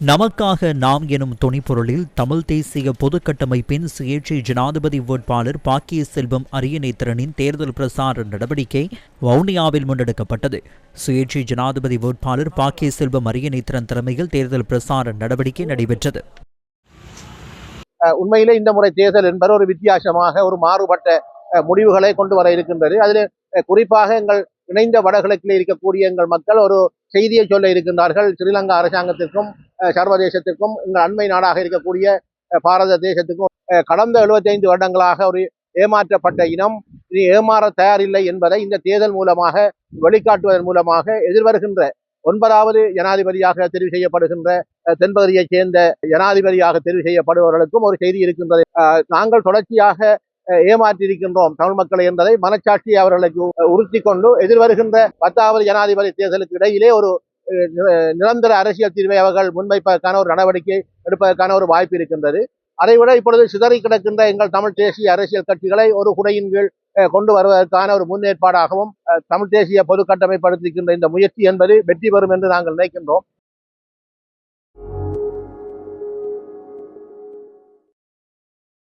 நமக்காக நாம் எனும் துணைப்பொருளில் தமிழ் தேசிய பொதுக்கட்டமைப்பின் சுயேட்சை ஜனாதிபதி வேட்பாளர் பாக்கிய செல்வம் அரியநேத்திரனின் தேர்தல் பிரசார நடவடிக்கை வவுனியாவில் முன்னெடுக்கப்பட்டது. சுயேட்சை ஜனாதிபதி வேட்பாளர் பாக்கிய செல்வம் அரியநேத்திரன் தலைமையில் தேர்தல் பிரசார நடவடிக்கை நடைபெற்றது. உண்மையிலே இந்த முறை தேர்தல் என்பது ஒரு வித்தியாசமாக ஒரு மாறுபட்ட அஹ், முடிவுகளை கொண்டு வர இருக்கின்றது. அதில் அஹ், குறிப்பாக எங்கள் இணைந்த வடகிழக்கில் இருக்கக்கூடிய எங்கள் மக்கள் ஒரு செய்தியை சொல்ல இருக்கின்றார்கள். ஸ்ரீலங்கா அரசாங்கத்திற்கும் சர்வதேசத்திற்கும் எங்கள் அண்மை நாடாக இருக்கக்கூடிய பாரத தேசத்துக்கும் கடந்த 75 வருடங்களாக ஒரு ஏமாற்றப்பட்ட இனம். இனி ஏமாற தயாரில்லை என்பதை இந்த தேர்தல் மூலமாக வெளிக்காட்டுவதன் மூலமாக எதிர்வருகின்ற ஒன்பதாவது ஜனாதிபதியாக தெரிவு செய்யப்படுகின்ற தென்பகுதியைச் சேர்ந்த ஜனாதிபதியாக தெரிவு செய்யப்படுபவர்களுக்கும் ஒரு செய்தி இருக்கின்றது. அஹ், நாங்கள் தொடர்ச்சியாக ஏமாற்றியிருக்கின்றோம் தமிழ் மக்களை என்பதை மனச்சாட்சி அவர்களுக்கு உறுத்தி கொண்டு எதிர்வருகின்ற பத்தாவது ஜனாதிபதி தேர்தலுக்கு இடையிலே ஒரு நிரந்தர அரசியல் தீர்வை அவர்கள் முன்வைப்பதற்கான ஒரு நடவடிக்கை எடுப்பதற்கான ஒரு வாய்ப்பு இருக்கின்றது. அதைவிட இப்பொழுது சிதறி கிடக்கின்ற எங்கள் தமிழ் தேசிய அரசியல் கட்சிகளை ஒரு குடையின் கீழ் கொண்டு வருவதற்கான ஒரு முன்னேற்பாடாகவும் தமிழ் தேசிய பொது கட்டமைப்படுத்திருக்கின்ற இந்த முயற்சி என்பது வெற்றி பெறும் என்று நாங்கள் நினைக்கின்றோம்.